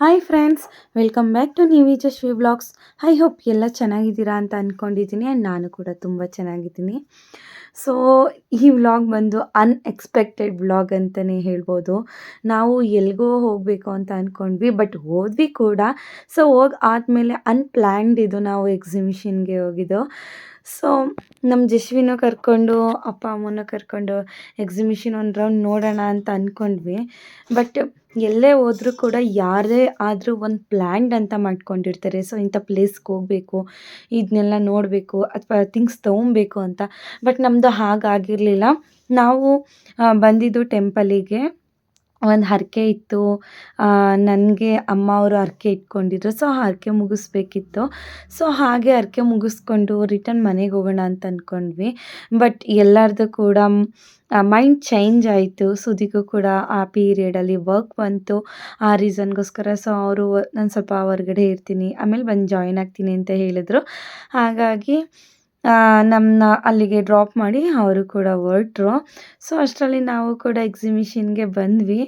Hi friends welcome back to new Yashaswi blogs I hope ಎಲ್ಲ ಚೆನ್ನಾಗಿದ್ದೀರಾ ಅಂತ ಅಂದ್ಕೊಂಡಿದ್ದೀನಿ ಆ್ಯಂಡ್ ನಾನು ಕೂಡ ತುಂಬ ಚೆನ್ನಾಗಿದ್ದೀನಿ. ಸೊ ಈ ವ್ಲಾಗ್ ಬಂದು ಅನ್ಎಕ್ಸ್ಪೆಕ್ಟೆಡ್ ವ್ಲಾಗ್ ಅಂತಲೇ ಹೇಳ್ಬೋದು. ನಾವು ಎಲ್ಲಿಗೋ ಹೋಗಬೇಕು ಅಂತ ಅಂದ್ಕೊಂಡ್ವಿ ಬಟ್ ಹೋದ್ವಿ ಕೂಡ. ಸೊ ಹೋಗಿ ಆದಮೇಲೆ ಅನ್ಪ್ಲ್ಯಾನ್ಡ್ ಇದು ನಾವು ಎಕ್ಸಿಬಿಷನ್ಗೆ ಹೋಗಿದ್ದು. ಸೊ ನಮ್ಮ ಜಶ್ವಿನ ಕರ್ಕೊಂಡು, ಅಪ್ಪ ಅಮ್ಮನ ಕರ್ಕೊಂಡು ಎಕ್ಸಿಬಿಷನ್ ಒಂದು ರೌಂಡ್ ನೋಡೋಣ ಅಂತ ಅಂದ್ಕೊಂಡ್ವಿ ಬಟ್ ಎಲ್ಲೇ ಹೋದರೂ ಕೂಡ ಯಾರೇ ಆದರೂ ಒಂದು ಪ್ಲ್ಯಾಂಡ್ ಅಂತ ಮಾಡ್ಕೊಂಡಿರ್ತಾರೆ. ಸೊ ಇಂಥ ಪ್ಲೇಸ್ಗೆ ಹೋಗಬೇಕು ಇದನ್ನೆಲ್ಲ ನೋಡಬೇಕು ಅಥವಾ ಥಿಂಗ್ಸ್ ತೊಗೊಬೇಕು ಅಂತ. ಬಟ್ ನಮ್ಮದು ಹಾಗಾಗಿರಲಿಲ್ಲ. ನಾವು ಬಂದಿದ್ದು ಟೆಂಪಲಿಗೆ ಒಂದು ಹರಕೆ ಇತ್ತು. ನನಗೆ ಅಮ್ಮ ಅವರು ಹರಕೆ ಇಟ್ಕೊಂಡಿದ್ರು. ಸೊ ಆ ಹರಕೆ ಮುಗಿಸ್ಬೇಕಿತ್ತು. ಸೊ ಹಾಗೆ ಹರಕೆ ಮುಗಿಸ್ಕೊಂಡು ರಿಟರ್ನ್ ಮನೆಗೆ ಹೋಗೋಣ ಅಂತ ಅಂದ್ಕೊಂಡ್ವಿ ಬಟ್ ಎಲ್ಲರದ್ದು ಕೂಡ ಮೈಂಡ್ ಚೇಂಜ್ ಆಯಿತು. ಸುದಿಗೂ ಕೂಡ ಆ ಪೀರಿಯಡಲ್ಲಿ ವರ್ಕ್ ಬಂತು. ಆ ರೀಸನ್ಗೋಸ್ಕರ ಸೊ ಅವರು ನಾನು ಸ್ವಲ್ಪ ಹೊರಗಡೆ ಇರ್ತೀನಿ. ಆಮೇಲೆ ಬಂದು ಜಾಯಿನ್ ಆಗ್ತೀನಿ ಅಂತ ಹೇಳಿದ್ರು. ಹಾಗಾಗಿ ನಮ್ಮನ್ನ ಅಲ್ಲಿಗೆ ಡ್ರಾಪ್ ಮಾಡಿ ಅವರು ಕೂಡ ಹೊರಟ್ರು. ಸೊ ಅಷ್ಟರಲ್ಲಿ ನಾವು ಕೂಡ ಎಕ್ಸಿಬಿಷನ್ಗೆ ಬಂದ್ವಿ.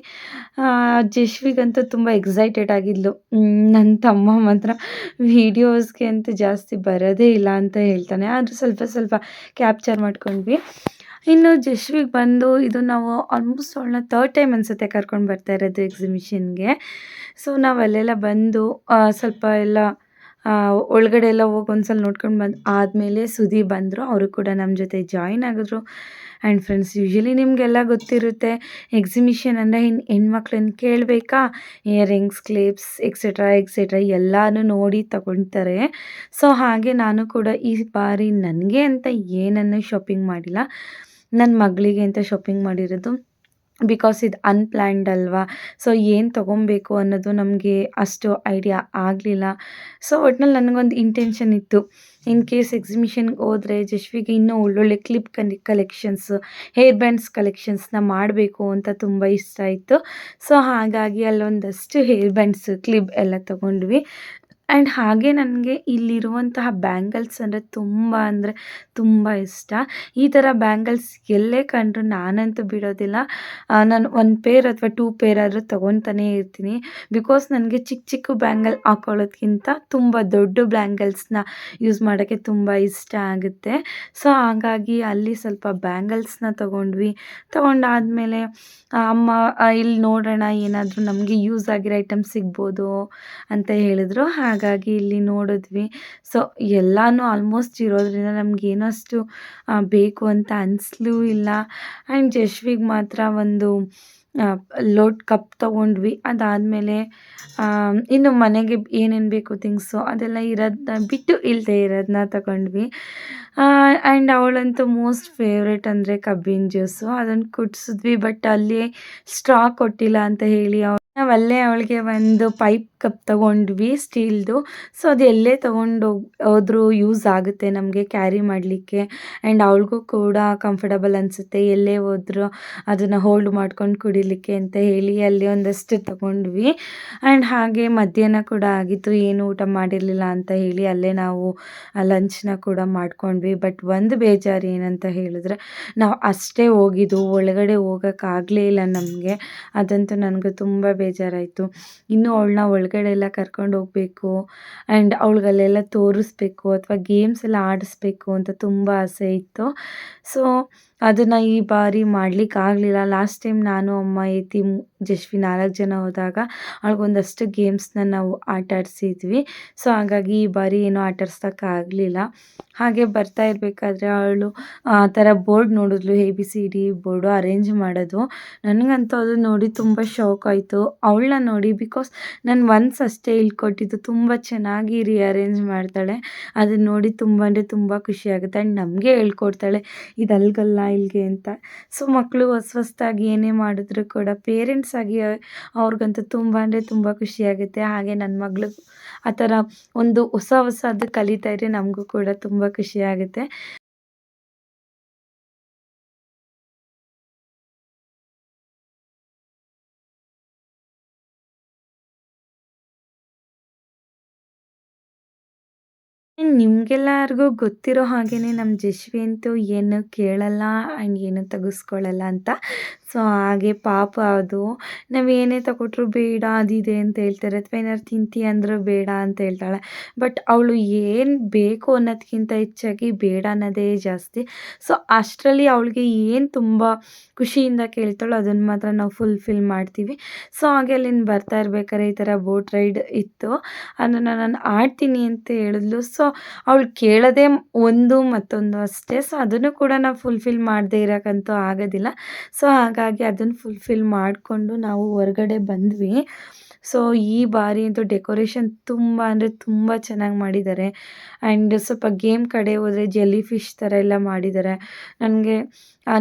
ಜಶ್ವಿಗಂತೂ ತುಂಬ ಎಕ್ಸೈಟೆಡ್ ಆಗಿದ್ಲು. ನನ್ನ ತಮ್ಮ ಮಾತ್ರ ವೀಡಿಯೋಸ್ಗೆ ಅಂತ ಜಾಸ್ತಿ ಬರೋದೇ ಇಲ್ಲ ಅಂತ ಹೇಳ್ತಾನೆ. ಆದರೂ ಸ್ವಲ್ಪ ಸ್ವಲ್ಪ ಕ್ಯಾಪ್ಚರ್ ಮಾಡ್ಕೊಂಡ್ವಿ. ಇನ್ನು ಜಶ್ವಿಗೆ ಬಂದು ಇದು ನಾವು ಆಲ್ಮೋಸ್ಟ್ ಅವಳನ್ನ ತರ್ಡ್ ಟೈಮ್ ಅನಿಸುತ್ತೆ ಕರ್ಕೊಂಡು ಬರ್ತಾ ಇರೋದು ಎಕ್ಸಿಬಿಷನ್ಗೆ ಸೊ ನಾವು ಅಲ್ಲೆಲ್ಲ ಬಂದು ಸ್ವಲ್ಪ ಎಲ್ಲ ಒಳಗಡೆ ಎಲ್ಲ ಹೋಗಿ ಒಂದ್ಸಲ ನೋಡ್ಕೊಂಡು ಬಂದು, ಆದಮೇಲೆ ಸುದಿ ಬಂದರು. ಅವರು ಕೂಡ ನಮ್ಮ ಜೊತೆ ಜಾಯಿನ್ ಆಗಿದ್ರು. ಆ್ಯಂಡ್ ಫ್ರೆಂಡ್ಸ್ ಯೂಶ್ವಲಿ ನಿಮಗೆಲ್ಲ ಗೊತ್ತಿರುತ್ತೆ ಎಕ್ಸಿಬಿಷನ್ ಅಂದರೆ ಇನ್ನು ಹೆಣ್ಮಕ್ಳನ್ನ ಕೇಳಬೇಕಾ? ಇಯರಿಂಗ್ಸ್ ಕ್ಲಿಪ್ಸ್ ಎಕ್ಸೆಟ್ರಾ ಎಕ್ಸೆಟ್ರಾ ಎಲ್ಲನೂ ನೋಡಿ ತಗೊಳ್ತಾರೆ ಸೊ ಹಾಗೆ ನಾನು ಕೂಡ ಈ ಬಾರಿ ನನಗೆ ಅಂತ ಏನನ್ನು ಶಾಪಿಂಗ್ ಮಾಡಿಲ್ಲ. ನನ್ನ ಮಗಳಿಗೆ ಅಂತ ಶಾಪಿಂಗ್ ಮಾಡಿರೋದು. ಬಿಕಾಸ್ ಇದು ಅನ್ಪ್ಲ್ಯಾಂಡ್ ಅಲ್ವಾ? ಸೊ ಏನು ತೊಗೊಬೇಕು ಅನ್ನೋದು ನಮಗೆ ಅಷ್ಟು ಐಡಿಯಾ ಆಗಲಿಲ್ಲ. ಸೊ ಒಟ್ನಲ್ಲಿ ನನಗೊಂದು ಇಂಟೆನ್ಷನ್ ಇತ್ತು. ಇನ್ ಕೇಸ್ ಎಕ್ಸಿಬಿಷನ್ಗೆ ಹೋದರೆ ಜಶ್ವಿಗೆ ಇನ್ನೂ ಒಳ್ಳೊಳ್ಳೆ ಕ್ಲಿಪ್ ಕನ್ ಕಲೆಕ್ಷನ್ಸ್ ಹೇರ್ ಬ್ಯಾಂಡ್ಸ್ ಕಲೆಕ್ಷನ್ಸ್ನ ಮಾಡಬೇಕು ಅಂತ ತುಂಬ ಇಷ್ಟ ಇತ್ತು. ಸೊ ಹಾಗಾಗಿ ಅಲ್ಲೊಂದಷ್ಟು ಹೇರ್ ಬ್ಯಾಂಡ್ಸ್ ಕ್ಲಿಪ್ ಎಲ್ಲ ತೊಗೊಂಡ್ವಿ. ಆ್ಯಂಡ್ ಹಾಗೆ ನನಗೆ ಇಲ್ಲಿರುವಂತಹ ಬ್ಯಾಂಗಲ್ಸ್ ಅಂದರೆ ತುಂಬ ಅಂದರೆ ತುಂಬ ಇಷ್ಟ. ಈ ಥರ ಬ್ಯಾಂಗಲ್ಸ್ ಎಲ್ಲೇ ಕಂಡ್ರೂ ನಾನಂತೂ ಬಿಡೋದಿಲ್ಲ. ನಾನು ಒಂದು ಪೇರ್ ಅಥವಾ ಟೂ ಪೇರ್ ಆದರೂ ತೊಗೊತಾನೇ ಇರ್ತೀನಿ. ಬಿಕಾಸ್ ನನಗೆ ಚಿಕ್ಕ ಚಿಕ್ಕ ಬ್ಯಾಂಗಲ್ ಹಾಕೊಳ್ಳೋದ್ಕಿಂತ ತುಂಬ ದೊಡ್ಡ ಬ್ಯಾಂಗಲ್ಸ್ನ ಯೂಸ್ ಮಾಡೋಕ್ಕೆ ತುಂಬ ಇಷ್ಟ ಆಗುತ್ತೆ. ಸೊ ಹಾಗಾಗಿ ಅಲ್ಲಿ ಸ್ವಲ್ಪ ಬ್ಯಾಂಗಲ್ಸ್ನ ತೊಗೊಂಡ್ವಿ. ತೊಗೊಂಡಾದಮೇಲೆ ಅಮ್ಮ ಇಲ್ಲಿ ನೋಡೋಣ ಏನಾದರೂ ನಮಗೆ ಯೂಸ್ ಆಗಿರೋ ಐಟಮ್ ಸಿಗ್ಬೋದು ಅಂತ ಹೇಳಿದ್ರು. ಹಾಗಾಗಿ ಇಲ್ಲಿ ನೋಡಿದ್ವಿ. ಸೊ ಎಲ್ಲನೂ ಆಲ್ಮೋಸ್ಟ್ ಇರೋದ್ರಿಂದ ನಮಗೇನು ಅಷ್ಟು ಬೇಕು ಅಂತ ಅನಿಸ್ಲೂ ಇಲ್ಲ. ಆ್ಯಂಡ್ ಜಶ್ವಿಗೆ ಮಾತ್ರ ಒಂದು ಲೋಟ್ ಕಪ್ ತೊಗೊಂಡ್ವಿ. ಅದಾದಮೇಲೆ ಇನ್ನು ಮನೆಗೆ ಏನೇನು ಬೇಕು ಥಿಂಗ್ಸು ಅದೆಲ್ಲ ಇರೋದನ್ನ ಬಿಟ್ಟು ಇಲ್ಲದೆ ಇರೋದನ್ನ ತಗೊಂಡ್ವಿ. ಆ್ಯಂಡ್ ಅವಳಂತೂ ಮೋಸ್ಟ್ ಫೇವ್ರೆಟ್ ಅಂದರೆ ಕಬ್ಬಿನ ಜ್ಯೂಸು ಅದನ್ನು ಕುಡಿಸಿದ್ವಿ ಬಟ್ ಅಲ್ಲಿ ಸ್ಟ್ರಾ ಕೊಟ್ಟಿಲ್ಲ ಅಂತ ಹೇಳಿ ನಾವು ಅಲ್ಲೇ ಅವಳಿಗೆ ಒಂದು ಪೈಪ್ ಕಪ್ ತಗೊಂಡ್ವಿ ಸ್ಟೀಲ್ದು ಸೊ ಅದು ಎಲ್ಲೇ ತೊಗೊಂಡು ಹೋದ್ರೂ ಯೂಸ್ ಆಗುತ್ತೆ ನಮಗೆ ಕ್ಯಾರಿ ಮಾಡಲಿಕ್ಕೆ. ಆ್ಯಂಡ್ ಅವಳಿಗೂ ಕೂಡ ಕಂಫರ್ಟಬಲ್ ಅನಿಸುತ್ತೆ. ಎಲ್ಲೇ ಹೋದ್ರು ಅದನ್ನು ಹೋಲ್ಡ್ ಮಾಡ್ಕೊಂಡು ಕುಡಿಲಿಕ್ಕೆ ಅಂತ ಹೇಳಿ ಅಲ್ಲಿ ಒಂದಷ್ಟು ತೊಗೊಂಡ್ವಿ. ಆ್ಯಂಡ್ ಹಾಗೆ ಮಧ್ಯಾಹ್ನ ಕೂಡ ಆಗಿತ್ತು. ಏನು ಊಟ ಮಾಡಿರಲಿಲ್ಲ ಅಂತ ಹೇಳಿ ಅಲ್ಲೇ ನಾವು ಲಂಚ್ನ ಕೂಡ ಮಾಡ್ಕೊಂಡ್ವಿ. ಬಟ್ ಒಂದು ಬೇಜಾರು ಏನಂತ ಹೇಳಿದ್ರೆ, ನಾವು ಅಷ್ಟೇ ಹೋಗಿದ್ದು. ಒಳಗಡೆ ಹೋಗೋಕ್ಕಾಗಲೇ ಇಲ್ಲ ನಮಗೆ. ಅದಂತೂ ನನಗೆ ತುಂಬ ಬೇಜಾರಾಯಿತು. ಇನ್ನೂ ಅವಳನ್ನ ಒಳಗಡೆ ಎಲ್ಲ ಕರ್ಕೊಂಡು ಹೋಗಬೇಕು. ಆ್ಯಂಡ್ ಅವಳಿಗಲ್ಲೆಲ್ಲ ತೋರಿಸ್ಬೇಕು ಅಥವಾ ಗೇಮ್ಸ್ ಎಲ್ಲ ಆಡಿಸ್ಬೇಕು ಅಂತ ತುಂಬ ಆಸೆ ಇತ್ತು. ಸೊ ಅದನ್ನು ಈ ಬಾರಿ ಆಗಲಿಲ್ಲ. ಲಾಸ್ಟ್ ಟೈಮ್ ನಾನು, ಅಮ್ಮ ಎತ್ತಿ ಜಶ್ವಿ ನಾಲ್ಕು ಜನ ಹೋದಾಗ ಅವಳಿಗೊಂದಷ್ಟು ಗೇಮ್ಸ್ನ ನಾವು ಆಟ ಆಡಿಸಿದ್ವಿ. ಸೊ ಹಾಗಾಗಿ ಈ ಬಾರಿ ಏನೂ ಆಟ ಆಗಲಿಲ್ಲ. ಹಾಗೆ ಬರ್ತಾ ಇರಬೇಕಾದ್ರೆ ಅವಳು, ಆ, ಥರ board ನೋಡಿದ್ಲು A B C D board arrange ಮಾಡೋದು. ನನಗಂತೂ ಅದು ನೋಡಿ ತುಂಬ ಶಾಕ್ ಆಯಿತು. ಅವಳನ್ನ ನೋಡಿ ಬಿಕಾಸ್ ನಾನು ಒನ್ಸ್ ಅಷ್ಟೇ ಹೇಳ್ಕೊಟ್ಟಿದ್ದು. ತುಂಬ ಚೆನ್ನಾಗಿ ರಿಅರೇಂಜ್ ಮಾಡ್ತಾಳೆ. ಅದನ್ನ ನೋಡಿ ತುಂಬ ಅಂದರೆ ತುಂಬ ಖುಷಿಯಾಗುತ್ತೆ ಆ್ಯಂಡ್ ನಮಗೆ ಹೇಳ್ಕೊಡ್ತಾಳೆ, ಇದು ಅಲ್ಗಲ್ಲ ಇಲ್ಲಿಗೆ ಅಂತ. ಸೊ ಮಕ್ಕಳು ಹೊಸ ಹೊಸ್ದಾಗಿ ಏನೇ ಮಾಡಿದ್ರು ಕೂಡ ಪೇರೆಂಟ್ಸ್ ಆಗಿ ಅವ್ರಿಗಂತೂ ತುಂಬ ಅಂದರೆ ತುಂಬ ಖುಷಿಯಾಗುತ್ತೆ ಹಾಗೆ ನನ್ನ ಮಗಳು ಆ ಥರ ಒಂದು ಹೊಸ ಹೊಸದು ಕಲಿತಾ ಇದ್ರೆ ನಮಗೂ ಕೂಡ ತುಂಬ ಖುಷಿಯಾಗುತ್ತೆ ನಿಮ್ಗೆಲ್ಲರಿಗೂ ಗೊತ್ತಿರೋ ಹಾಗೇ ನಮ್ಮ ಜಶ್ವಿ ಅಂತೂ ಏನು ಕೇಳಲ್ಲ ಆ್ಯಂಡ್ ಏನು ತೆಗೆಸ್ಕೊಳ್ಳಲ್ಲ ಅಂತ ಸೊ ಹಾಗೆ ಪಾಪ ಅದು. ನಾವು ಏನೇ ತಗೊಟ್ರು ಬೇಡ ಅದಿದೆ ಅಂತ ಹೇಳ್ತಾರೆ. ಅಥವಾ ಏನಾದ್ರು ತಿಂತೀಯ ಅಂದರೂ ಬೇಡ ಅಂತ ಹೇಳ್ತಾಳೆ. ಬಟ್ ಅವಳು ಏನು ಬೇಕು ಅನ್ನೋದಕ್ಕಿಂತ ಹೆಚ್ಚಾಗಿ ಬೇಡ ಅನ್ನೋದೇ ಜಾಸ್ತಿ. ಸೊ ಅಷ್ಟರಲ್ಲಿ ಅವಳಿಗೆ ಏನು ತುಂಬ ಖುಷಿಯಿಂದ ಕೇಳ್ತಾಳೋ ಅದನ್ನು ಮಾತ್ರ ನಾವು ಫುಲ್ಫಿಲ್ ಮಾಡ್ತೀವಿ. ಸೊ ಹಾಗೆ ಅಲ್ಲಿಂದ ಬರ್ತಾ ಇರ್ಬೇಕಾದ್ರೆ ಈ ಥರ ಬೋಟ್ ರೈಡ್ ಇತ್ತು. ಅದನ್ನು ನಾನು ಆಡ್ತೀನಿ ಅಂತ ಹೇಳಿದ್ಲು. ಸೊ ಅವಳು ಕೇಳೋದೇ ಒಂದು ಮತ್ತೊಂದು ಅಷ್ಟೇ. ಸೊ ಅದನ್ನು ಕೂಡ ನಾವು ಫುಲ್ಫಿಲ್ ಮಾಡದೇ ಇರೋಕ್ಕಂತೂ ಆಗೋದಿಲ್ಲ. ಸೊ ಹಾಗಾಗಿ ಅದನ್ನು ಫುಲ್ಫಿಲ್ ಮಾಡಿಕೊಂಡು ನಾವು ಹೊರಗಡೆ ಬಂದ್ವಿ. ಸೊ ಈ ಬಾರಿ ಅಂತೂ ಡೆಕೋರೇಷನ್ ತುಂಬ ಅಂದರೆ ತುಂಬ ಚೆನ್ನಾಗಿ ಮಾಡಿದ್ದಾರೆ. ಆ್ಯಂಡ್ ಸ್ವಲ್ಪ ಗೇಮ್ ಕಡೆ ಹೋದರೆ ಜೆಲ್ಲಿ ಫಿಶ್ ಥರ ಎಲ್ಲ ಮಾಡಿದ್ದಾರೆ. ನನಗೆ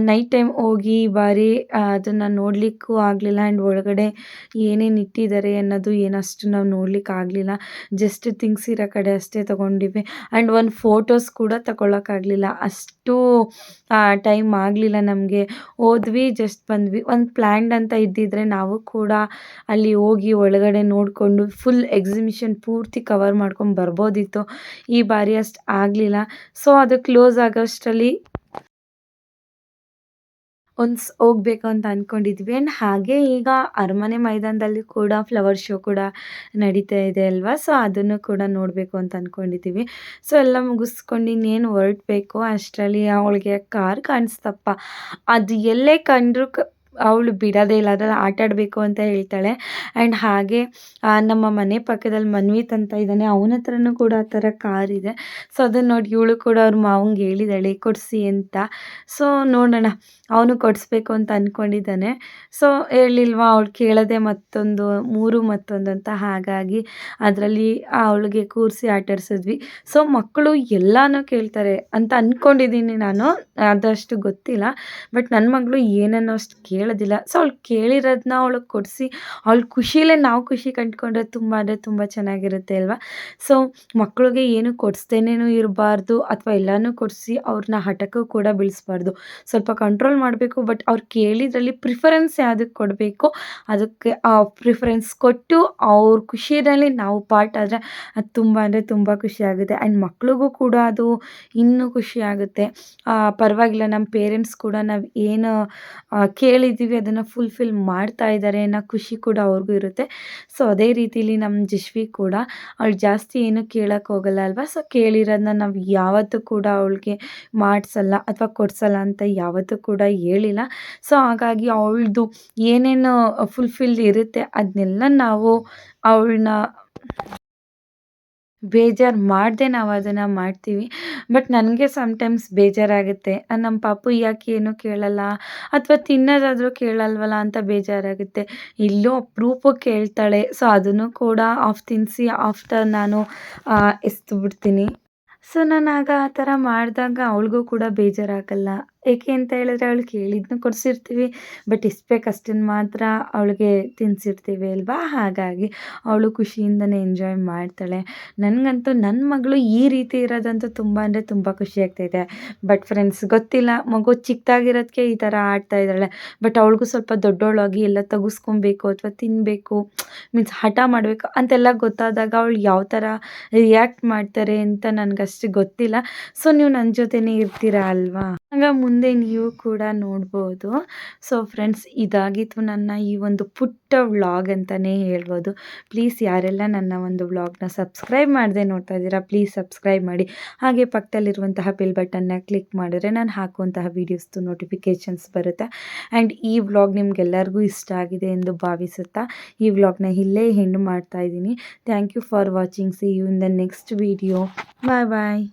ನೈಟ್ ಟೈಮ್ ಹೋಗಿ ಈ ಬಾರಿ ಅದನ್ನು ನೋಡಲಿಕ್ಕೂ ಆಗಲಿಲ್ಲ ಆ್ಯಂಡ್ ಒಳಗಡೆ ಏನೇನು ಇಟ್ಟಿದ್ದಾರೆ ಅನ್ನೋದು ಏನಷ್ಟು ನಾವು ನೋಡ್ಲಿಕ್ಕೆ ಆಗಲಿಲ್ಲ. ಜಸ್ಟ್ ಥಿಂಗ್ಸ್ ಇರೋ ಕಡೆ ಅಷ್ಟೇ ತೊಗೊಂಡಿವಿ. ಆ್ಯಂಡ್ ಒಂದು ಫೋಟೋಸ್ ಕೂಡ ತಗೊಳಕ್ಕಾಗಲಿಲ್ಲ ಅಷ್ಟು ಟೈಮ್ ಆಗಲಿಲ್ಲ ನಮಗೆ. ಹೋದ್ವಿ ಜಸ್ಟ್ ಬಂದ್ವಿ. ಒಂದು ಪ್ಲ್ಯಾಂಡ್ ಅಂತ ಇದ್ದಿದ್ರೆ ನಾವು ಕೂಡ ಅಲ್ಲಿ ಹೋಗಿ ಒಳಗಡೆ ನೋಡಿಕೊಂಡು ಫುಲ್ ಎಕ್ಸಿಬಿಷನ್ ಪೂರ್ತಿ ಕವರ್ ಮಾಡ್ಕೊಂಡು ಬರ್ಬೋದಿತ್ತು. ಈ ಬಾರಿ ಅಷ್ಟು ಆಗಲಿಲ್ಲ. ಸೊ ಅದು ಕ್ಲೋಸ್ ಆಗೋಷ್ಟರಲ್ಲಿ ಒನ್ಸ್ ಹೋಗ್ಬೇಕು ಅಂತ ಅಂದ್ಕೊಂಡಿದ್ವಿ ಆ್ಯಂಡ್ ಹಾಗೆ ಈಗ ಅರಮನೆ ಮೈದಾನದಲ್ಲಿ ಕೂಡ ಫ್ಲವರ್ ಶೋ ಕೂಡ ನಡೀತಾ ಇದೆ ಅಲ್ವಾ? ಸೊ ಅದನ್ನು ಕೂಡ ನೋಡಬೇಕು ಅಂತ ಅಂದ್ಕೊಂಡಿದ್ದೀವಿ ಸೊ ಎಲ್ಲ ಮುಗಿಸ್ಕೊಂಡು ಇನ್ನೇನು ಹೊರಟಬೇಕು? ಅಷ್ಟರಲ್ಲಿ ಅವಳಿಗೆ ಕಾರ್ ಕಾಣಿಸ್ತಪ್ಪ. ಅದು ಎಲ್ಲೇ ಕಂಡರೂ ಅವಳು ಬಿಡೋದೇ ಇಲ್ಲ. ಅದ್ರಲ್ಲಿ ಆಟಾಡಬೇಕು ಅಂತ ಹೇಳ್ತಾಳೆ. ಆ್ಯಂಡ್ ಹಾಗೆ ನಮ್ಮ ಮನೆ ಪಕ್ಕದಲ್ಲಿ ಮನ್ವಿತ್ ಅಂತ ಇದ್ದಾನೆ. ಅವನ ಹತ್ರನೂ ಕೂಡ ಆ ಥರ ಕಾರ್ ಇದೆ. ಸೊ ಅದನ್ನು ನೋಡಿ ಇವಳು ಕೂಡ ಅವ್ರ ಮಾವಂಗೆ ಹೇಳಿದಾಳೆ, ಕೊಡಿಸಿ ಅಂತ. ಸೊ ನೋಡೋಣ. ಅವನು ಕೊಡಿಸ್ಬೇಕು ಅಂತ ಅಂದ್ಕೊಂಡಿದ್ದಾನೆ ಸೊ ಹೇಳಿಲ್ವಾ, ಅವಳು ಕೇಳದೆ ಮತ್ತೊಂದು, ಮೂರು ಮತ್ತೊಂದು ಅಂತ ಹಾಗಾಗಿ ಅದರಲ್ಲಿ ಅವಳಿಗೆ ಕೂರಿಸಿ ಆಟಾಡ್ಸಿದ್ವಿ. ಸೊ ಮಕ್ಕಳು ಎಲ್ಲನೂ ಕೇಳ್ತಾರೆ ಅಂತ ಅಂದ್ಕೊಂಡಿದ್ದೀನಿ ನಾನು ಅದಷ್ಟು ಗೊತ್ತಿಲ್ಲ. ಬಟ್ ನನ್ನ ಮಗಳು ಏನನ್ನೋ ಅಷ್ಟು ಕೇಳೋದಿಲ್ಲ. ಸೊ ಅವಳು ಕೇಳಿರೋದನ್ನ ಅವಳಿಗೆ ಕೊಡಿಸಿ, ಅವಳು ಖುಷಿಲೇ ನಾವು ಖುಷಿ ಕಂಡುಕೊಂಡ್ರೆ ತುಂಬ ಅಂದರೆ ತುಂಬ ಚೆನ್ನಾಗಿರುತ್ತೆ ಅಲ್ವಾ? ಸೊ ಮಕ್ಕಳಿಗೆ ಏನು ಕೊಡಿಸ್ದೇನೇನೂ ಇರಬಾರ್ದು, ಅಥವಾ ಎಲ್ಲನೂ ಕೊಡಿಸಿ ಅವ್ರನ್ನ ಹಠಕ್ಕೂ ಕೂಡ ಬೀಳಿಸ್ಬಾರ್ದು. ಸ್ವಲ್ಪ ಕಂಟ್ರೋಲ್ ಮಾಡಬೇಕು ಬಟ್ ಅವ್ರು ಕೇಳಿದ್ರಲ್ಲಿ ಪ್ರಿಫರೆನ್ಸ್ ಯಾವುದಕ್ಕೆ ಕೊಡಬೇಕು? ಅದಕ್ಕೆ ಆ ಪ್ರಿಫರೆನ್ಸ್ ಕೊಟ್ಟು ಅವ್ರ ಖುಷಿಯಲ್ಲಿ ನಾವು ಪಾರ್ಟ್ ಆದರೆ ಅದು ತುಂಬ ಅಂದರೆ ತುಂಬ ಖುಷಿಯಾಗುತ್ತೆ ಆ್ಯಂಡ್ ಮಕ್ಳಿಗೂ ಕೂಡ ಅದು ಇನ್ನೂ ಖುಷಿಯಾಗುತ್ತೆ ಪರವಾಗಿಲ್ಲ ನಮ್ಮ ಪೇರೆಂಟ್ಸ್ ಕೂಡ ನಾವು ಏನು ಕೇಳಿದ್ದೀವಿ ಅದನ್ನು ಫುಲ್ಫಿಲ್ ಮಾಡ್ತಾ ಇದ್ದಾರೆ ಅನ್ನೋ ಖುಷಿ ಕೂಡ ಅವ್ರಿಗೂ ಇರುತ್ತೆ. ಸೊ ಅದೇ ರೀತಿಲಿ ನಮ್ಮ ಜಿಶ್ವಿ ಕೂಡ ಅವಳು ಜಾಸ್ತಿ ಏನು ಕೇಳೋಕ್ಕೆ ಹೋಗಲ್ಲ ಅಲ್ವಾ? ಸೊ ಕೇಳಿರೋದನ್ನ ನಾವು ಯಾವತ್ತೂ ಕೂಡ ಅವಳಿಗೆ ಮಾಡಿಸಲ್ಲ ಅಥವಾ ಕೊಡಿಸಲ್ಲ ಅಂತ ಯಾವತ್ತೂ ಕೂಡ ಹೇಳಿಲ್ಲ. ಸೊ ಹಾಗಾಗಿ ಅವಳದು ಏನೇನು ಫುಲ್ಫಿಲ್ ಇರುತ್ತೆ ಅದನ್ನೆಲ್ಲ ನಾವು ಅವಳನ್ನ ಬೇಜಾರು ಮಾಡದೆ ನಾವು ಅದನ್ನು ಮಾಡ್ತೀವಿ. ಬಟ್ ನನಗೆ ಸಮ್ಟೈಮ್ಸ್ ಬೇಜಾರಾಗುತ್ತೆ. ನಮ್ಮ ಪಾಪು ಯಾಕೆ ಏನೂ ಕೇಳಲ್ಲ? ಅಥವಾ ತಿನ್ನೋದಾದರೂ ಕೇಳಲ್ವಲ್ಲ ಅಂತ ಬೇಜಾರಾಗುತ್ತೆ. ಇಲ್ಲೂ ಅಪರೂಪಕ್ಕೆ ಕೇಳ್ತಾಳೆ. ಸೊ ಅದನ್ನು ಕೂಡ ಆಫ್ ತಿನ್ನಿಸಿ ಆಫ್ಟರ್ ನಾನು ಎಸ್ದು ಬಿಡ್ತೀನಿ ಸೊ ನಾನು ಆಗ ಆ ಥರ ಮಾಡಿದಾಗ ಅವಳಿಗೂ ಕೂಡ ಬೇಜಾರಾಗಲ್ಲ. ಏಕೆ ಅಂತ ಹೇಳಿದ್ರೆ ಅವಳು ಕೇಳಿದ್ನು ಕೊಡಿಸಿರ್ತೀವಿ ಬಟ್ ಇಸ್ಬೇಕಷ್ಟನ್ನು ಮಾತ್ರ ಅವಳಿಗೆ ತಿನ್ನಿಸಿರ್ತೀವಿ ಅಲ್ವಾ? ಹಾಗಾಗಿ ಅವಳು ಖುಷಿಯಿಂದನೇ ಎಂಜಾಯ್ ಮಾಡ್ತಾಳೆ. ನನಗಂತೂ ನನ್ನ ಮಗಳು ಈ ರೀತಿ ಇರೋದಂತೂ ತುಂಬ ಅಂದರೆ ತುಂಬ ಖುಷಿ ಆಗ್ತಾಯಿದೆ ಬಟ್ ಫ್ರೆಂಡ್ಸ್ ಗೊತ್ತಿಲ್ಲ, ಮಗು ಚಿಕ್ಕದಾಗಿರೋದಕ್ಕೆ ಈ ಥರ ಆಡ್ತಾ ಇದ್ದಾಳೆ. ಬಟ್ ಅವಳಿಗೂ ಸ್ವಲ್ಪ ದೊಡ್ಡವಳಾಗಿ ಎಲ್ಲ ತೆಗಿಸ್ಕೊಬೇಕು ಅಥವಾ ತಿನ್ನಬೇಕು ಮೀನ್ಸ್ ಹಠ ಮಾಡಬೇಕು ಅಂತೆಲ್ಲ ಗೊತ್ತಾದಾಗ ಅವಳು ಯಾವ ಥರ ರಿಯಾಕ್ಟ್ ಮಾಡ್ತಾರೆ ಅಂತ ನನಗಷ್ಟು ಗೊತ್ತಿಲ್ಲ. ಸೊ ನೀವು ನನ್ನ ಜೊತೆನೇ ಇರ್ತೀರಾ ಅಲ್ವಾ? ಆಗ ಮುಂದೆ ನೀವು ಕೂಡ ನೋಡ್ಬೋದು. ಸೊ ಫ್ರೆಂಡ್ಸ್ ಇದಾಗಿತ್ತು ನನ್ನ ಈ ಒಂದು ಪುಟ್ಟ ವ್ಲಾಗ್ ಅಂತಲೇ ಹೇಳ್ಬೋದು. ಪ್ಲೀಸ್ ಯಾರೆಲ್ಲ ನನ್ನ ಒಂದು ವ್ಲಾಗ್ನ ಸಬ್ಸ್ಕ್ರೈಬ್ ಮಾಡದೆ ನೋಡ್ತಾ ಇದ್ದೀರಾ ಪ್ಲೀಸ್ ಸಬ್ಸ್ಕ್ರೈಬ್ ಮಾಡಿ. ಹಾಗೆ ಪಕ್ಕದಲ್ಲಿರುವಂತಹ ಬೆಲ್ ಬಟನ್ನ ಕ್ಲಿಕ್ ಮಾಡಿದ್ರೆ ನಾನು ಹಾಕುವಂತಹ ವೀಡಿಯೋಸ್ದು ನೋಟಿಫಿಕೇಷನ್ಸ್ ಬರುತ್ತೆ. ಆ್ಯಂಡ್ ಈ ವ್ಲಾಗ್ ನಿಮ್ಗೆಲ್ಲರಿಗೂ ಇಷ್ಟ ಆಗಿದೆ ಎಂದು ಭಾವಿಸುತ್ತಾ ಈ ವ್ಲಾಗ್ನ ಇಲ್ಲೇ ಹೆಣ್ಣು ಮಾಡ್ತಾ ಇದ್ದೀನಿ. Thank you for watching see you in the next video bye bye